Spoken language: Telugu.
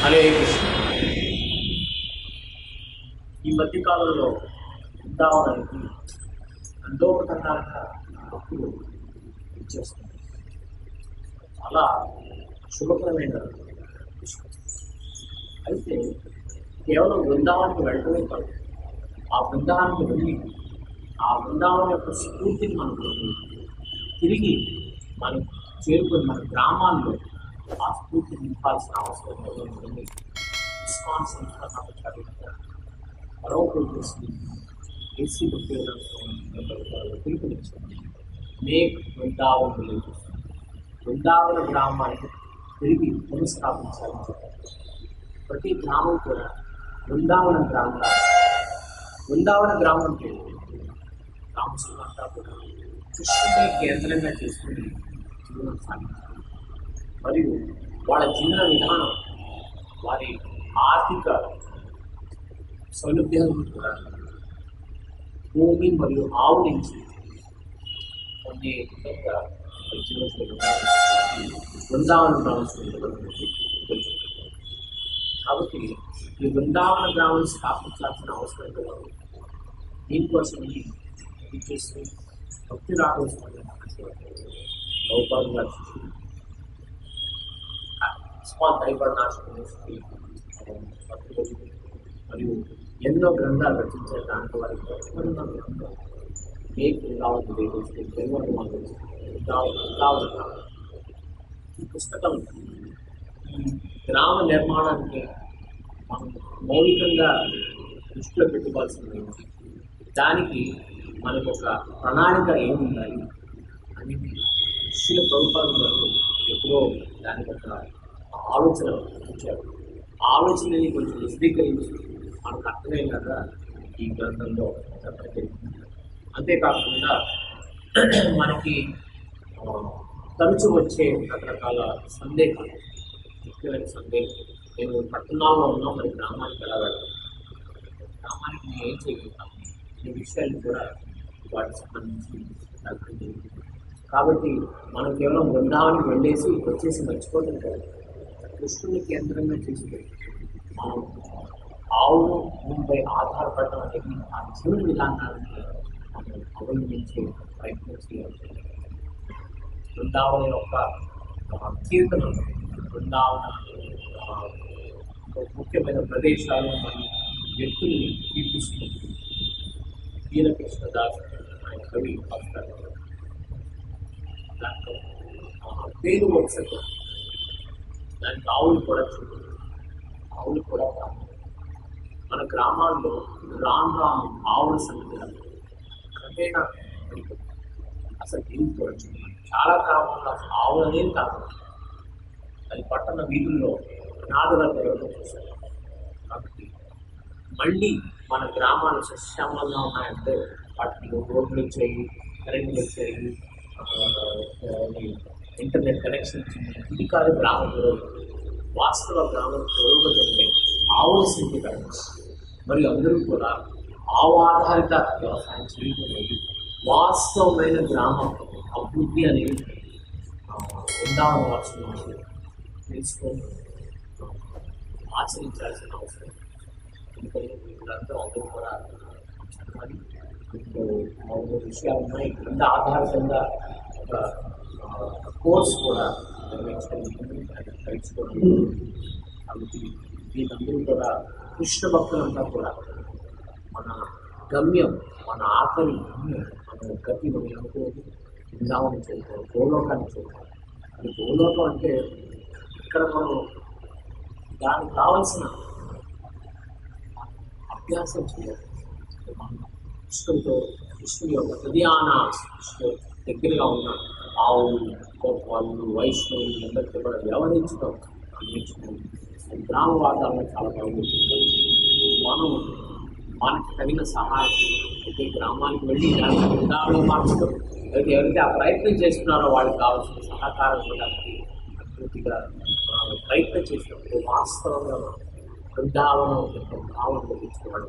హరే కృష్ణ. ఈ మధ్య కాలంలో వృందావనానికి దండోపతండాలుగా భక్తులు ఇచ్చేస్తున్నారు చాలా శుభకరమైన అయితే కేవలం బృందావనానికి వెళ్ళడమే కాదు ఆ బృందావనానికి వెళ్ళి ఆ బృందావనం యొక్క స్ఫూర్తిని మనం తిరిగి మనం చేరుకుని మన గ్రామాల్లో ఆ స్ఫూర్తిని నింపాల్సిన అవసరం ఉంది ఇస్కాన్ సంస్థ పరోపయోగిస్తుంది ఏసీ పిలుపునిచ్చింది మేక్ బృందావన్ విలేజెస్ బృందావన గ్రామాన్ని తిరిగి పునఃస్థాపించాలని చెప్పారు ప్రతి గ్రామం కూడా బృందావన గ్రామం బృందావన గ్రామం అంటే గ్రామస్తులంతా కూడా కృష్ణుడే కేంద్రంగా చేసుకుని జీవనం సాగించారు మరియు వాళ్ళ జీవన విధానం వారి ఆర్థిక సౌలభ్యం కూడా భూమి మరియు ఆవు నుంచి పొందే బృందావన కాబట్టి ఈ బృందావన గ్రామం స్థాపించాల్సిన అవసరం కూడా ఉంది. దీనికోసం ఇది చేసి భక్తి రావాల్సిన గౌపాల్ గారు స్మాల్ డైబర్ మరియు ఎన్నో గ్రంథాలు రచించే దాంట్లో వారికి మీకు గ్రంథాలు ఏ బృందావన ఈ పుస్తకం గ్రామ నిర్మాణానికి మనం మౌలికంగా దృష్టిలో పెట్టుకోవాల్సింది. దానికి మనకు ఒక ప్రణాళిక ఏముండాలి? అనేది శిల ప్రభుత్వాలు ఎప్పుడో దానికి ఒక ఆలోచన ఇచ్చారు ఆలోచనని కొంచెం విశదీకరించి. మనకు అర్థమయ్యేలాగా ఈ గ్రంథంలో చెప్పడం జరిగింది అంతేకాకుండా మనకి తరచు వచ్చే రకరకాల సందేహాలు ముఖ్యమైన సందేహం మేము పట్టణాల్లో ఉన్నాం మరి గ్రామానికి ఎలా వెళ్ళాలి గ్రామానికి మేము ఏం చేయగలుగుతాం? ఈ విషయాలు కూడా వాటికి సంబంధించి కాబట్టి మనం కేవలం బృందావనికి వెళ్ళేసి వచ్చేసి మర్చిపోవడం కదా కృష్ణుని కేంద్రంగా చేసుకొని మనం ఆవును భూమిపై ఆధారపడటం అనేది ఆ జీవన విధానాన్ని మనం అవలంబించే ప్రయత్నం చేయాలి. బృందావన యొక్క ఆ, కీర్తనం బృందావన ఒక ముఖ్యమైన ప్రదేశాలు మరియు వ్యక్తుల్ని కీర్తిస్తుంది వీరకృష్ణదాస్ ఆయన కవి రాస్తారు. దాంట్లో పేరు ఒకసారి దానికి ఆవులు కూడా చూడండి ఆవులు కూడా కాదు. మన గ్రామాల్లో రాను రాను ఆవుల సంఖ్య క్రమేణా అసలు దీన్ని చూడాలి చాలా గ్రామాల్లో అసలు ఆవులు అనేది కాదు. అది పట్టణ వీధుల్లో నాదుల పెరగడం చూశారు. కాబట్టి మళ్ళీ మన గ్రామాలు సస్యామలంగా ఉన్నాయంటే వాటికి రోడ్లు వచ్చాయి కరెంట్లు వచ్చాయి ఆ, అది ఇంటర్నెట్ కనెక్షన్ వచ్చింది ఇది కాదు గ్రామ పురోగతి వాస్తవ గ్రామ పురోగతి అంటే ఆవుల సంఖ్య పెరగడం మరియు అందరూ కూడా ఆవు ఆధారిత వ్యవసాయం చేయడం అనేది వాస్తవమైన గ్రామ అభివృద్ధి అనేది ఆ, ఉండాలని వాల్సిన తెలుసుకొని ఆ, ఆచరించాల్సిన అవసరం. ఎందుకంటే వీళ్ళందరూ అందరూ కూడా చదవాలి ఇప్పుడు మూడు విషయాలు ఉన్నాయి. గ్రంథ ఆధారితంగా ఒక ఆ, ఒక కోర్స్ కూడా నిర్వహించడం అది కాబట్టి వీళ్ళందరూ కూడా కృష్ణ భక్తులంతా కూడా మన గమ్యం మన ఆఖరి మన గతి మనం అనుకోవద్దు. బృందావనం చేరుకోవాలి గోలోకాన్ని చేరుకోవాలి అది గోలోకం అంటే ఇక్కడ మనం దానికి కావాల్సిన అభ్యాసం చేయాలి. మనం కృష్ణుడితో కృష్ణుడి యొక్క హృదయాన కృష్ణుడు దగ్గరగా ఉన్న ఆవు గోపాలు వైష్ణవులు అందరితో కూడా వ్యవహరించడం నేర్చుకోవాలి గ్రామ వాతావరణం చాలా బాగుంటుంది. మనం మనకి తగిన సహాయం అయితే గ్రామానికి వెళ్ళి గ్రామంలో మార్చడం అయితే ఎవరైతే ఆ ప్రయత్నం చేస్తున్నారో వాళ్ళకి కావాల్సిన సహకారం ఇవ్వడానికి పూర్తిగా ప్రయత్నం చేసినప్పుడు వాస్తవంగా బృందావనం యొక్క భావన తెచ్చుకోవడం